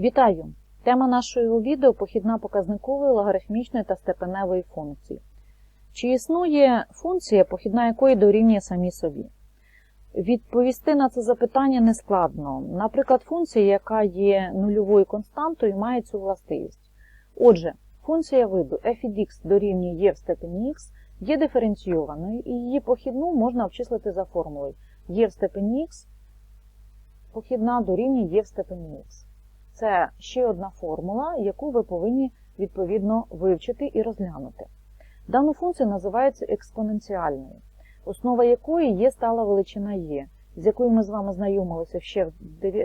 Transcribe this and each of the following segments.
Вітаю! Тема нашого відео похідна показникової, логарифмічної та степеневої функції. Чи існує функція, похідна якої дорівнює самій собі? Відповісти на це запитання нескладно. Наприклад, функція, яка є нульовою константою, має цю властивість. Отже, функція виду f від x дорівнює e в степені x є диференційованою, і її похідну можна обчислити за формулою e в степені x похідна дорівнює e в степені x. Це ще одна формула, яку ви повинні відповідно вивчити і розглянути. Дану функцію називається експоненціальною, основа якої є стала величина є, з якою ми з вами знайомилися ще в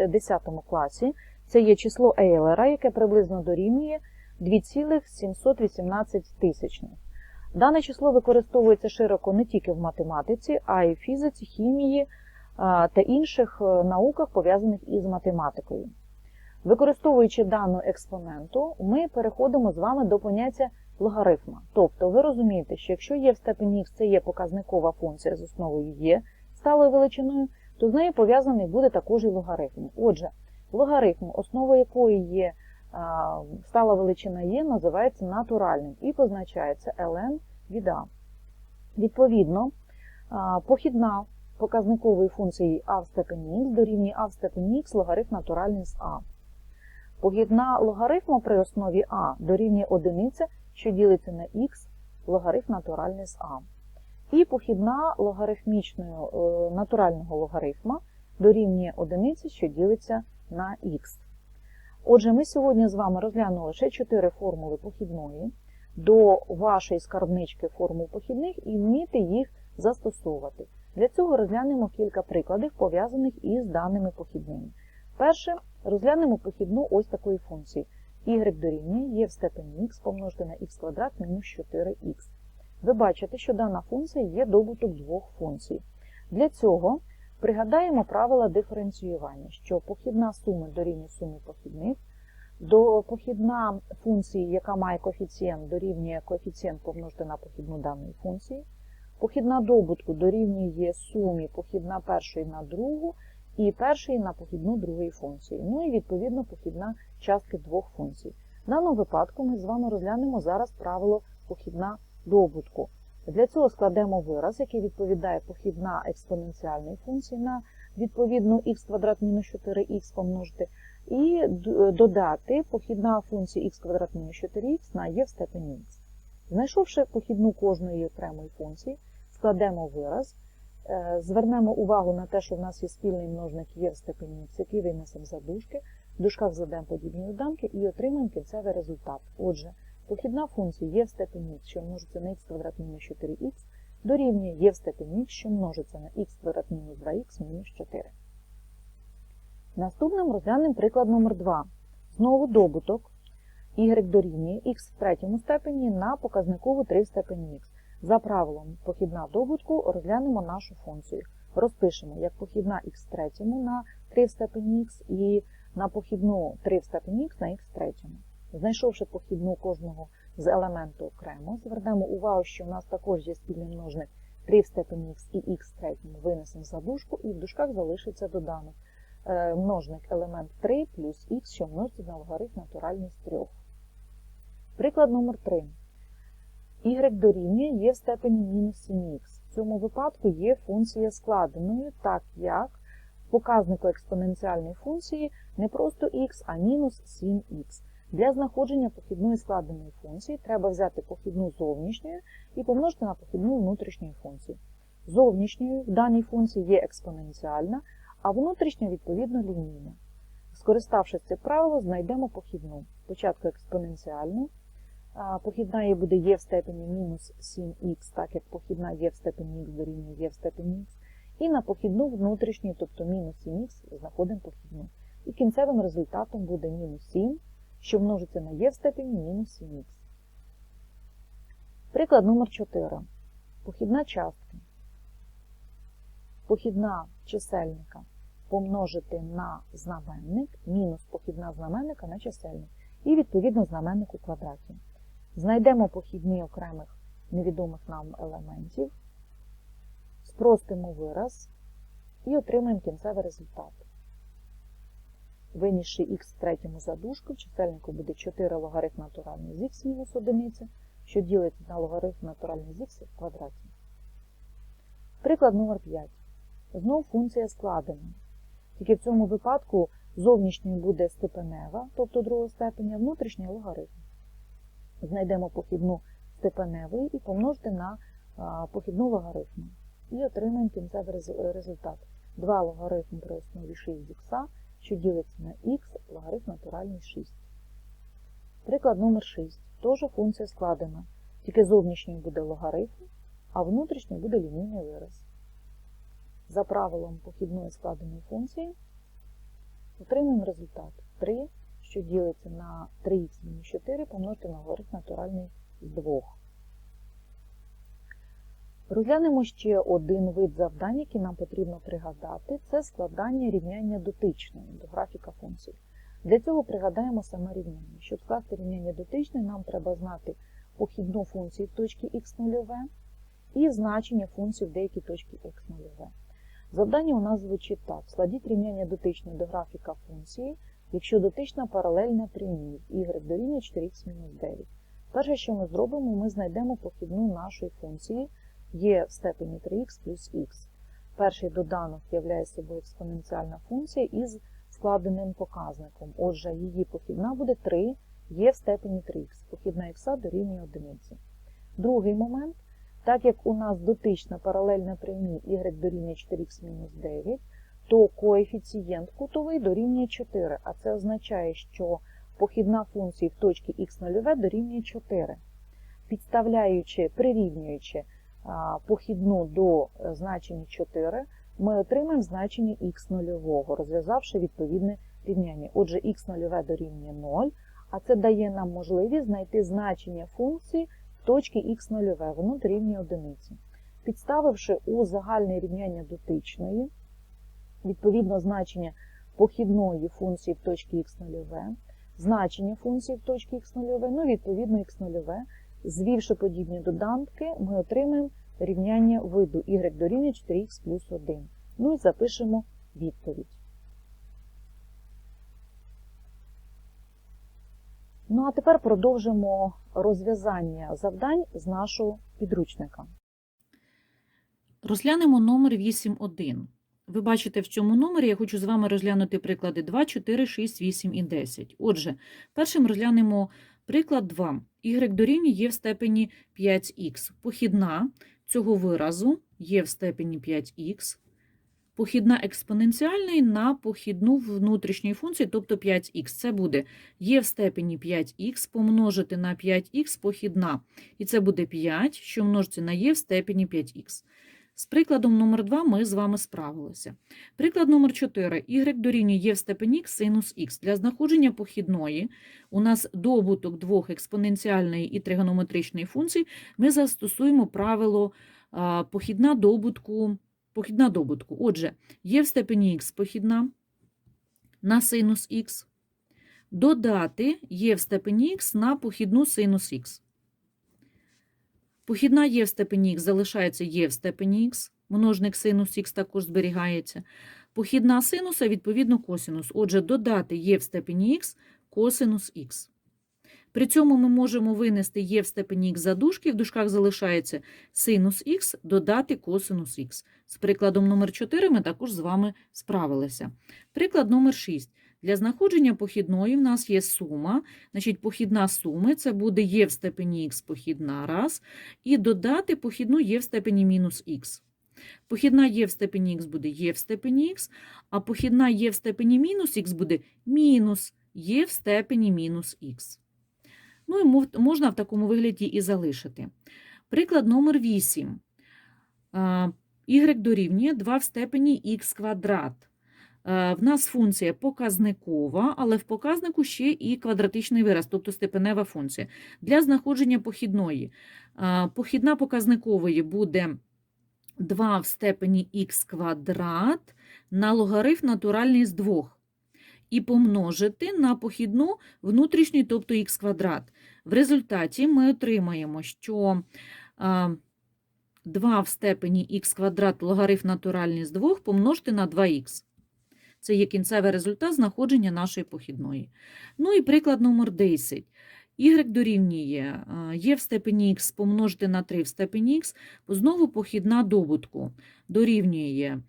10 класі. Це є число Ейлера, яке приблизно дорівнює 2,718 тисячних. Дане число використовується широко не тільки в математиці, а й в фізиці, хімії та інших науках, пов'язаних із математикою. Використовуючи дану експоненту, ми переходимо з вами до поняття логарифма. Тобто ви розумієте, що якщо є в степені х це є показникова функція з основою є сталою величиною, то з нею пов'язаний буде також і логарифм. Отже, логарифм, основа якої є стала величина є, називається натуральним і позначається ln від a. Відповідно, похідна показникової функції а в степені х дорівнює а в степені х логарифм натуральний з а. Похідна логарифма при основі а дорівнює одиниця, що ділиться на х логарифм натуральний з а. І похідна логарифмічного е, натурального логарифма дорівнює одиниці, що ділиться на х. Отже, ми сьогодні з вами розглянули ще 4 формули похідної до вашої скарбнички формул похідних і вміти їх застосовувати. Для цього розглянемо кілька прикладів, пов'язаних із даними похідними. Перше, розглянемо похідну ось такої функції. y дорівнює є в степені х помножити на х квадрат мінус 4х. Ви бачите, що дана функція є добуток двох функцій. Для цього пригадаємо правила диференціювання, що похідна суми дорівнює суми похідних, до похідна функції, яка має коефіцієнт, дорівнює коефіцієнт помножити на похідну даної функції. Похідна добутку дорівнює сумі похідна першої на другу, і першої на похідну другої функції. Ну і відповідно похідна частки двох функцій. В даному випадку ми з вами розглянемо зараз правило похідна добутку. Для цього складемо вираз, який відповідає похідна експоненціальної функції на відповідну х квадрат мінус 4х помножити, і додати похідна функція х квадрат мінус 4х на є в степені х. Знайшовши похідну кожної окремої функції, складемо вираз, звернемо увагу на те, що в нас є спільний множник є в степені х, який винесемо за дужки, в дужках задамо подібні доданки і отримаємо кінцевий результат. Отже, похідна функція є в степені х, що множиться на х квадрат мінус 4х, дорівнює є в степені х, що множиться на х квадрат мінус 2х мінус 4. Наступним розглянемо приклад номер 2 Знову добуток y дорівнює х в третьому степені на показникову 3 в степені х. За правилом похідна добутку розглянемо нашу функцію. Розпишемо як похідна х в третьому на 3 в степені х і на похідну 3 в степені х на х в третьому. Знайшовши похідну кожного з елементу окремо, звернемо увагу, що у нас також є спільний множник 3 в степені х і х в третьому винесемо за дужку, і в дужках залишиться доданок. Е, множник елемент 3 плюс х, що множиться на логарифм натуральний з 3. Приклад номер 3 y дорівнює є в степені мінус 7х. В цьому випадку є функція складеною, так як в показнику експоненціальної функції не просто х, а мінус 7х. Для знаходження похідної складеної функції треба взяти похідну зовнішньою і помножити на похідну внутрішньої функції. Зовнішньою в даній функції є експоненціальна, а внутрішня, відповідно, лінійна. Скориставшись цим правилом, знайдемо похідну. Спочатку експоненціальну. Похідна є буде є в степені мінус 7х, так як похідна є в степені х дорівнює є в степені х. І на похідну внутрішню, тобто мінус 7х, знаходимо похідну. І кінцевим результатом буде мінус 7, що множиться на є в степені мінус 7х. Приклад номер 4. Похідна частка. Похідна чисельника помножити на знаменник, мінус похідна знаменника на чисельник. І, відповідно, знаменник у квадраті. Знайдемо похідні окремих невідомих нам елементів, спростимо вираз і отримаємо кінцевий результат. винісши х в третьому задушку, в чисельнику буде 4 логарифм натуральний з мінус одиниця, що ділиться на логарифм натуральний з в квадраті. Приклад номер 5. Знов функція складена. Тільки в цьому випадку зовнішньою буде степенева, тобто другого степеня, внутрішній логарифм. Знайдемо похідну степеневої і помножити на похідну логарифму. І отримаємо кінцевий результат. 2 логарифм при основі 6 х, що ділиться на х, логарифм натуральний 6. Приклад номер 6. Теж функція складена. Тільки зовнішньою буде логарифм, а внутрішній буде лінійний вираз. За правилом похідної складеної функції отримуємо результат 3, що ділиться на 3х мінус 4 помножити на логарифм натуральний з 2. Розглянемо ще один вид завдань, який нам потрібно пригадати. Це складання рівняння дотичної до графіка функцій. Для цього пригадаємо саме рівняння. Щоб скласти рівняння дотичної, нам треба знати похідну функцію в точці х0 і значення функції в деякій точці х0. Завдання у нас звучить так. Складіть рівняння дотичної до графіка функції, якщо дотична паралельна прямій y дорівнює 4х-9. Перше, що ми зробимо, ми знайдемо похідну нашої функції є в степені 3х плюс х. Перший доданок являє собою експоненціальна функція із складеним показником. Отже, її похідна буде 3 є в степені 3х. Похідна х дорівнює 1. Другий момент. Так як у нас дотична паралельна прямій y дорівнює 4х-9, то коефіцієнт кутовий дорівнює 4, а це означає, що похідна функції в точці х0 дорівнює 4. Підставляючи, прирівнюючи похідну до е, значення 4, ми отримаємо значення х0, розв'язавши відповідне рівняння. Отже, х0 дорівнює 0, а це дає нам можливість знайти значення функції в точці х0, воно дорівнює 1. Підставивши у загальне рівняння дотичної, відповідно значення похідної функції в точці х0, значення функції в точці х0, ну, відповідно х0, звівши подібні доданки, ми отримаємо рівняння виду y дорівнює 4х плюс 1. Ну і запишемо відповідь. Ну а тепер продовжимо розв'язання завдань з нашого підручника. Розглянемо номер 8.1. Ви бачите, в цьому номері я хочу з вами розглянути приклади 2, 4, 6, 8 і 10. Отже, першим розглянемо приклад 2. y дорівнює є в степені 5х. Похідна цього виразу є в степені 5х. Похідна експоненціальної на похідну внутрішньої функції, тобто 5х. Це буде є в степені 5х помножити на 5х похідна. І це буде 5, що множиться на є в степені 5х. З прикладом номер 2 ми з вами справилися. Приклад номер 4. y дорівнює є в степені х синус х. Для знаходження похідної у нас добуток двох експоненціальної і тригонометричної функцій ми застосуємо правило похідна добутку. Похідна добутку. Отже, є в степені х похідна на синус х, додати є в степені х на похідну синус х. Похідна є в степені х залишається є в степені х, множник синус х також зберігається. Похідна синуса, відповідно, косинус. Отже, додати є в степені х косинус х. При цьому ми можемо винести є в степені х за дужки, в дужках залишається синус х, додати косинус х. З прикладом номер 4 ми також з вами справилися. Приклад номер 6. Для знаходження похідної в нас є сума. Значить, похідна суми це буде є в степені х похідна раз, і додати похідну є в степені мінус х. Похідна є в степені х буде є в степені х, а похідна є в степені мінус х буде мінус є в степені мінус х. Ну і можна в такому вигляді і залишити. Приклад номер 8. А, y дорівнює 2 в степені х квадрат. Е, В нас функція показникова, але в показнику ще і квадратичний вираз, тобто степенева функція. Для знаходження похідної. е, Похідна показникової буде 2 в степені х квадрат на логарифм натуральний з 2. І помножити на похідну внутрішній, тобто х квадрат. В результаті ми отримаємо, що е, 2 в степені х квадрат логарифм натуральний з 2 помножити на 2х. Це є кінцевий результат знаходження нашої похідної. Ну і приклад номер 10. Y дорівнює є в степені х помножити на 3 в степені х, знову похідна добутку дорівнює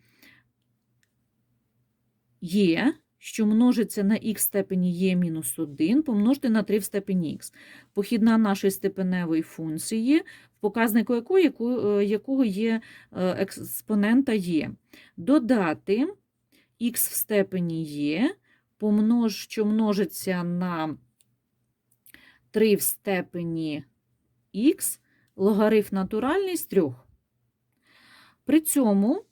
є, що множиться на х степені є мінус 1, помножити на 3 в степені х. Похідна нашої степеневої функції, в показнику якої, е, якого є е, експонента є. Додати х в степені є, помнож, що множиться на 3 в степені х, логарифм натуральний з 3. При цьому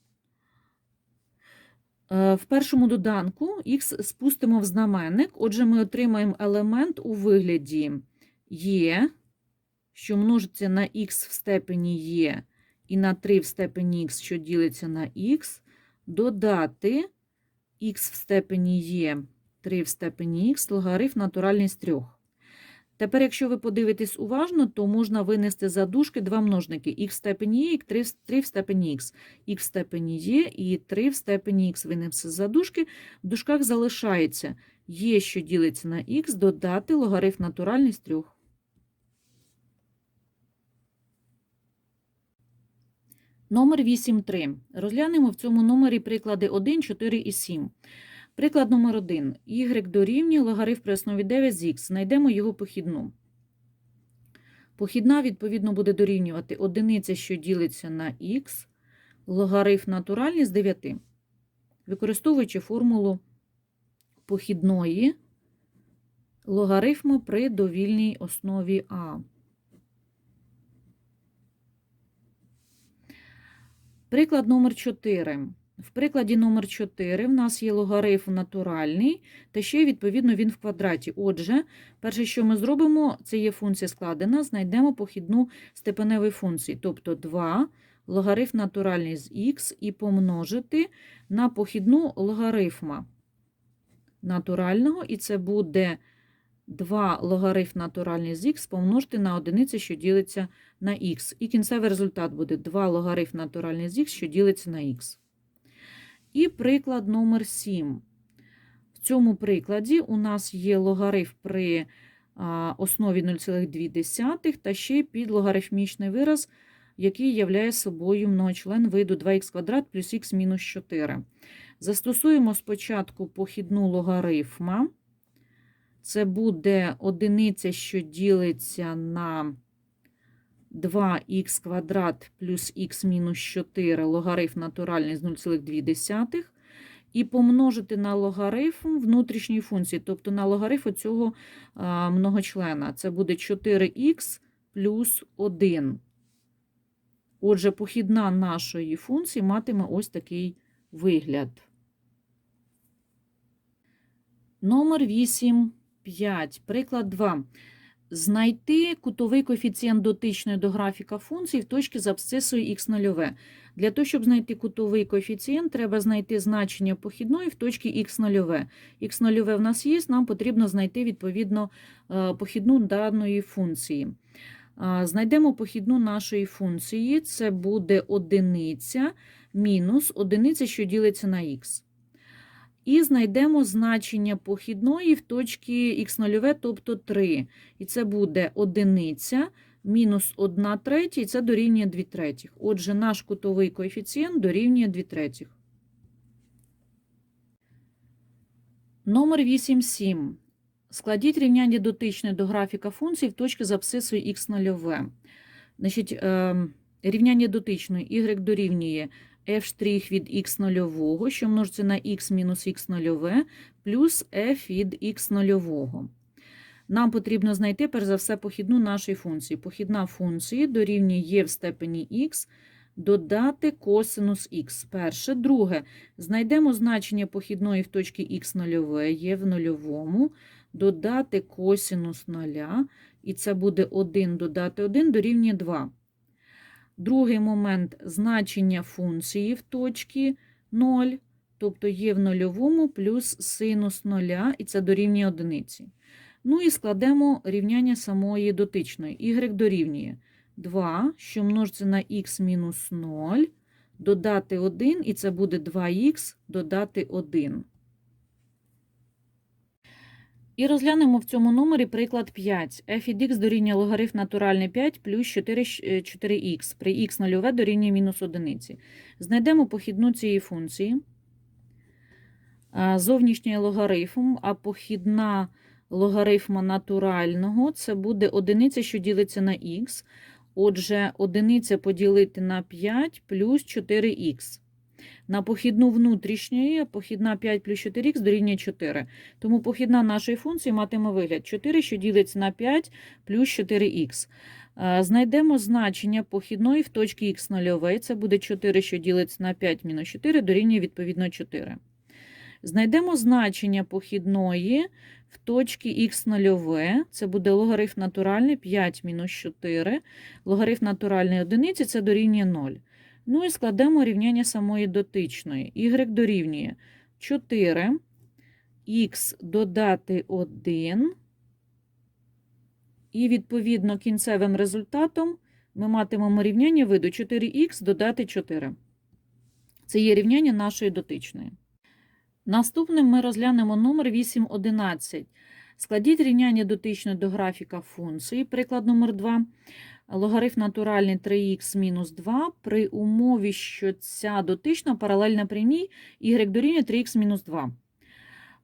е, в першому доданку х спустимо в знаменник, отже, ми отримаємо елемент у вигляді є, що множиться на х в степені є, і на 3 в степені х, що ділиться на х, додати х в степені є, 3 в степені х, логарифм натуральний з 3. Тепер, якщо ви подивитесь уважно, то можна винести за дужки два множники х в степені є і 3 в- степені х. х в степені є і 3 в степені х винесли за дужки. В дужках залишається є, що ділиться на х, додати логарифм натуральний з 3. Номер 8.3. Розглянемо в цьому номері приклади 1, 4 і 7. Приклад номер 1. y дорівнює логарифм при основі 9 з х. Знайдемо його похідну. Похідна, відповідно, буде дорівнювати одиниця, що ділиться на х, логарифм натуральний з 9. Використовуючи формулу похідної логарифму при довільній основі а. Приклад номер 4. В прикладі номер 4 в нас є логарифм натуральний, та ще, відповідно, він в квадраті. Отже, перше, що ми зробимо, це є функція складена, знайдемо похідну степеневої функції, тобто 2 логарифм натуральний з х і помножити на похідну логарифма натурального, і це буде 2 логарифм натуральний з х помножити на одиницю, що ділиться на х. І кінцевий результат буде 2 логарифм натуральний з х, що ділиться на х. І приклад номер 7. В цьому прикладі у нас є логарифм при основі 0,2 та ще й підлогарифмічний вираз, який являє собою многочлен виду 2х квадрат плюс х мінус 4. Застосуємо спочатку похідну логарифма. Це буде одиниця, що ділиться на 2х квадрат плюс х мінус 4 логарифм натуральний з 0,2 і помножити на логарифм внутрішньої функції, тобто на логарифм цього многочлена. Це буде 4х плюс 1. Отже, похідна нашої функції матиме ось такий вигляд. Номер 8, 5. Приклад 2. Знайти кутовий коефіцієнт дотичної до графіка функції в точці з абсцисою х0. Для того, щоб знайти кутовий коефіцієнт, треба знайти значення похідної в точці х0. х0 в нас є, нам потрібно знайти відповідно е, похідну даної функції. Знайдемо похідну нашої функції, це буде одиниця мінус одиниця, що ділиться на х. І знайдемо значення похідної в точці х0, тобто 3. І це буде одиниця мінус 1 третя, і це дорівнює 2 третіх. Отже, наш кутовий коефіцієнт дорівнює 2 третіх. Номер 8.7. Складіть рівняння дотичне до графіка функції в точці з абсцисою х0. Значить, ем, рівняння дотичної y дорівнює f' від х0, що множиться на х мінус х0, плюс f від х0. Нам потрібно знайти, перш за все, похідну нашої функції. Похідна функції дорівнює є в степені х, додати косинус х. Перше. Друге. Знайдемо значення похідної в точці х0, є в нульовому, додати косинус 0, і це буде 1 додати 1 дорівнює 2. Другий момент значення функції в точці 0, тобто є в нульовому плюс синус 0, і це дорівнює одиниці. Ну і складемо рівняння самої дотичної. y дорівнює 2, що множиться на х мінус 0, додати 1, і це буде 2х додати 1. І розглянемо в цьому номері приклад 5. f від x дорівнює логарифм натуральний 5 плюс 4, 4х при х нульове дорівнює мінус 1. Знайдемо похідну цієї функції. Зовнішній логарифм, а похідна логарифма натурального це буде одиниця, що ділиться на х. Отже, одиниця поділити на 5 плюс 4х. На похідну внутрішньої, похідна 5 плюс 4х дорівнює 4. Тому похідна нашої функції матиме вигляд 4, що ділиться на 5 плюс 4х. Е, Знайдемо значення похідної в точці х нульової. Це буде 4, що ділиться на 5 мінус 4, дорівнює відповідно 4. Знайдемо значення похідної в точці х нульове. Це буде логарифм натуральний 5 мінус 4. Логарифм натуральний одиниці це дорівнює 0. Ну і складемо рівняння самої дотичної. y дорівнює 4, х додати 1. І відповідно кінцевим результатом ми матимемо рівняння виду 4х додати 4. Це є рівняння нашої дотичної. Наступним ми розглянемо номер 811. Складіть рівняння дотичної до графіка функції, приклад номер 2. Логарифм натуральний 3х мінус 2 при умові, що ця дотична паралельна прямій y дорівнює 3х мінус 2.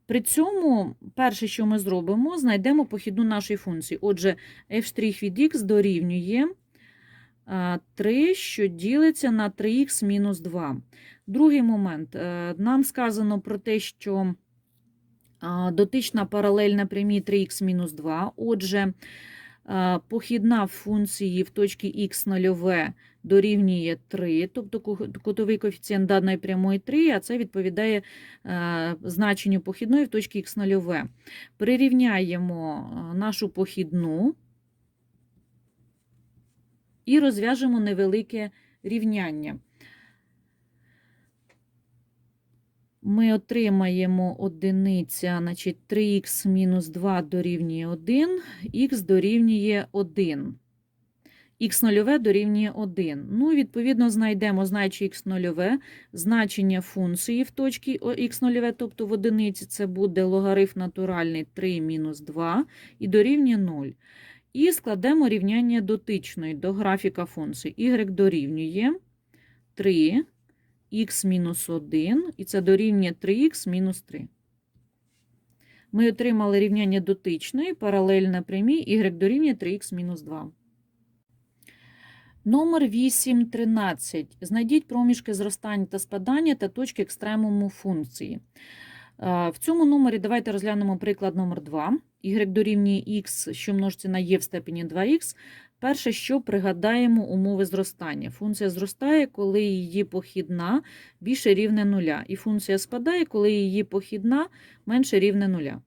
При цьому перше, що ми зробимо, знайдемо похідну нашої функції. Отже, f' від x дорівнює 3, що ділиться на 3х мінус 2. Другий момент. Е, Нам сказано про те, що дотична паралельна прямій 3х мінус 2. Отже, похідна функції в точці х нульове дорівнює 3, тобто кутовий коефіцієнт даної прямої 3, а це відповідає е, значенню похідної в точці х нульове. Прирівняємо е, нашу похідну і розв'яжемо невелике рівняння. Ми отримаємо одиниця, значить 3х мінус 2 дорівнює 1, х дорівнює 1. Х нульове дорівнює 1. Ну, відповідно, знайдемо, знаючи х нульове, значення функції в точці х нульове, тобто в одиниці, це буде логарифм натуральний 3 мінус 2 і дорівнює 0. І складемо рівняння дотичної до графіка функції. y дорівнює 3 х мінус 1, і це дорівнює 3х мінус 3. Ми отримали рівняння дотичної, паралельна прямій, y дорівнює 3х мінус 2. Номер 8.13. Знайдіть проміжки зростання та спадання та точки екстремуму функції. Е, В цьому номері давайте розглянемо приклад номер 2. y дорівнює х, що множиться на e в степені 2х. Перше, що пригадаємо умови зростання. Функція зростає, коли її похідна більше рівне нуля. І функція спадає, коли її похідна менше рівне нуля.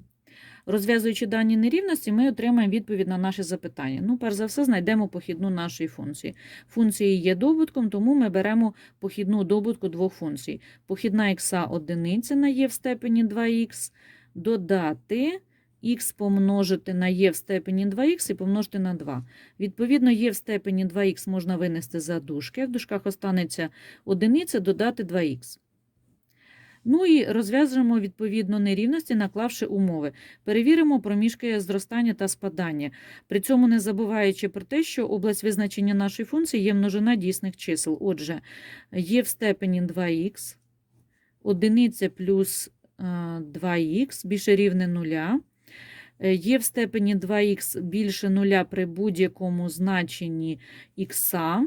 Розв'язуючи дані нерівності, ми отримаємо відповідь на наше запитання. Ну, перш за все, знайдемо похідну нашої функції. Функції є добутком, тому ми беремо похідну добутку двох функцій. Похідна х одиниця на є в степені 2х, додати х помножити на e в степені 2х і помножити на 2. Відповідно, є в степені 2х можна винести за дужки. В дужках останеться одиниця, додати 2х. Ну і розв'язуємо відповідно нерівності, наклавши умови. Перевіримо проміжки зростання та спадання. При цьому не забуваючи про те, що область визначення нашої функції є множина дійсних чисел. Отже, є в степені 2х, одиниця плюс 2х більше рівне 0. Є в степені 2х більше нуля при будь-якому значенні х.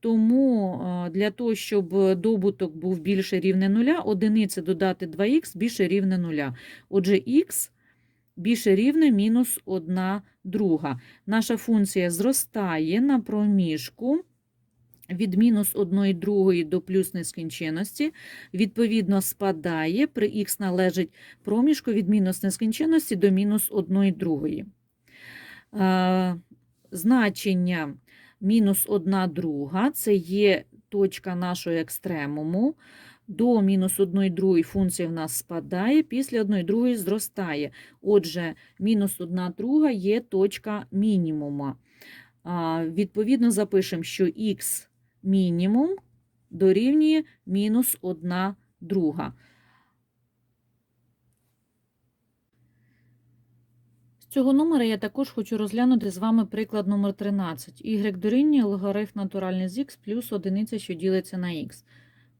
Тому е, для того, щоб добуток був більше рівне нуля, одиниця додати 2х більше рівне нуля. Отже, х більше рівне мінус 1 друга. Наша функція зростає на проміжку від мінус 1 другої до плюс нескінченності. Відповідно, спадає, при х належить проміжку від мінус нескінченності до мінус 1 другої. Е, Значення мінус 1 друга це є точка нашого екстремуму. До мінус 1 другої функція в нас спадає, після 1 другої зростає. Отже, мінус 1 друга є точка мінімума. Відповідно, запишемо, що х мінімум дорівнює мінус 1 друга. З цього номера я також хочу розглянути з вами приклад номер 13. y дорівнює логарифм натуральний з х плюс одиниця, що ділиться на х.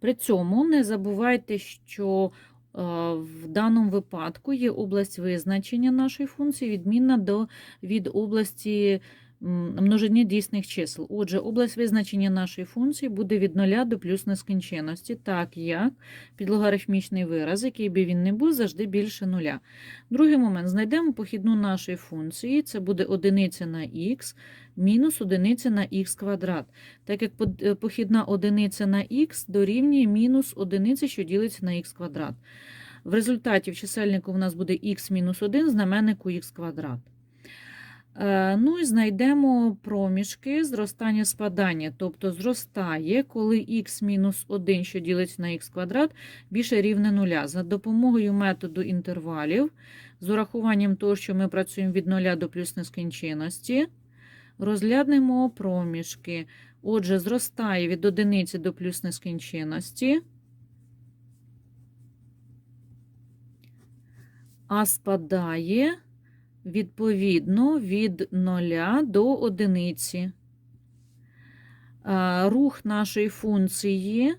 При цьому не забувайте, що е, в даному випадку є область визначення нашої функції відмінна до, від області множині дійсних чисел. Отже, область визначення нашої функції буде від 0 до плюс нескінченності, так як підлогарифмічний вираз, який би він не був, завжди більше нуля. Другий момент. Знайдемо похідну нашої функції. Це буде одиниця на х мінус одиниця на х квадрат. Так як е, похідна одиниця на х дорівнює мінус одиниця, що ділиться на х квадрат. В результаті в чисельнику в нас буде х мінус 1, знаменнику х квадрат. Е, Ну і знайдемо проміжки зростання спадання. Тобто зростає, коли х мінус 1, що ділиться на х квадрат, більше рівне нуля. За допомогою методу інтервалів, з урахуванням того, що ми працюємо від 0 до плюс нескінченності, розглянемо проміжки. Отже, зростає від одиниці до плюс нескінченності, а спадає відповідно від 0 до одиниці. Рух нашої функції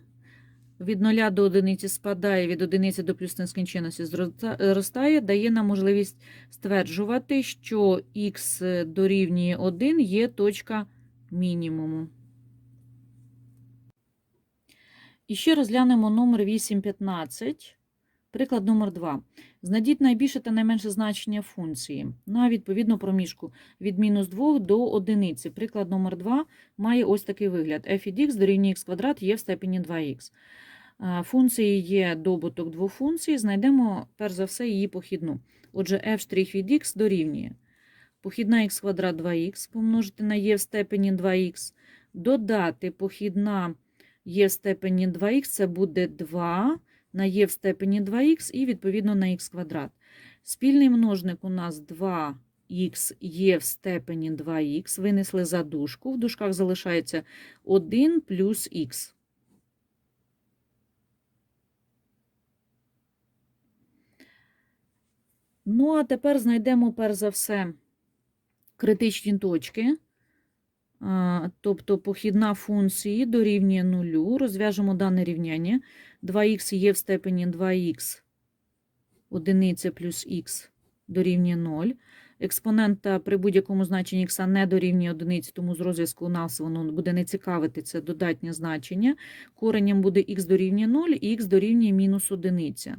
від 0 до одиниці спадає, від одиниці до плюс нескінченності зростає, дає нам можливість стверджувати, що х дорівнює 1 є точка мінімуму. І ще розглянемо номер 815. Приклад номер 2. Знайдіть найбільше та найменше значення функції на відповідну проміжку від мінус 2 до одиниці. Приклад номер 2 має ось такий вигляд. f від x дорівнює x квадрат є в степені 2х. Е, Функції є добуток двох функцій. Знайдемо, перш за все, її похідну. Отже, f' від x дорівнює похідна x квадрат 2х помножити на e в степені 2х, додати похідна e в степені 2х, це буде 2 на e в степені 2х і відповідно на х квадрат. Спільний множник у нас 2х є в степені 2х, винесли за дужку, в дужках залишається 1 плюс х. Ну, а тепер знайдемо перш за все критичні точки. Тобто похідна функції дорівнює нулю. Розв'яжемо дане рівняння. 2х є в степені 2х, одиниця плюс х дорівнює 0. Експонента при будь-якому значенні х не дорівнює одиниці, тому з розв'язку у нас воно буде не цікавити це додатнє значення. Коренем буде х дорівнює 0 і х дорівнює мінус одиниця.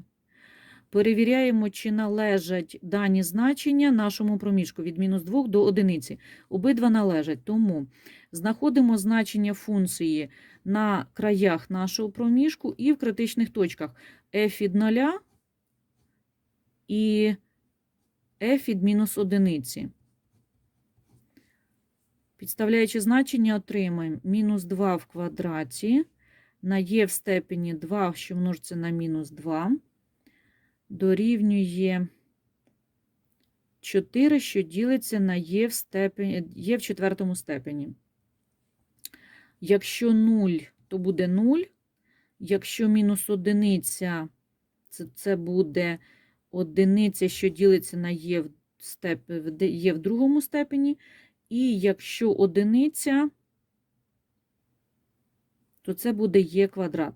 Перевіряємо, чи належать дані значення нашому проміжку від мінус 2 до одиниці. Обидва належать. Тому знаходимо значення функції на краях нашого проміжку і в критичних точках f від 0 і f від мінус одиниці. Підставляючи значення, отримаємо мінус 2 в квадраті на e в степені 2, що множиться на мінус 2 дорівнює 4, що ділиться на є в, степені, є в четвертому степені. Якщо 0, то буде 0. Якщо мінус одиниця, це, це буде одиниця, що ділиться на є в, степ, в де- є в другому степені. І якщо одиниця, то це буде є квадрат.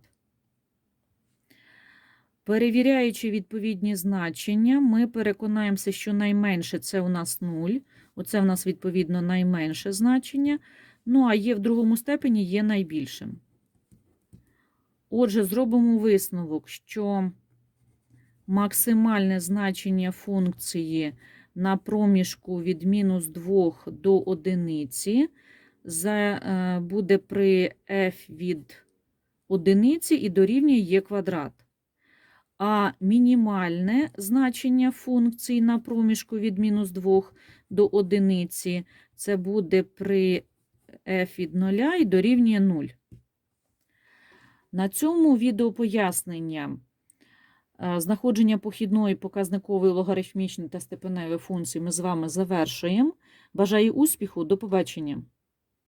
Перевіряючи відповідні значення, ми переконаємося, що найменше це у нас 0. Оце в нас, відповідно, найменше значення. Ну, а є в другому степені є найбільшим. Отже, зробимо висновок, що максимальне значення функції на проміжку від мінус 2 до одиниці за, е, буде при f від одиниці і дорівнює є квадрат а мінімальне значення функції на проміжку від мінус 2 до одиниці це буде при f від 0 і дорівнює 0. На цьому відео пояснення е, знаходження похідної показникової логарифмічної та степеневої функції ми з вами завершуємо. Бажаю успіху, до побачення!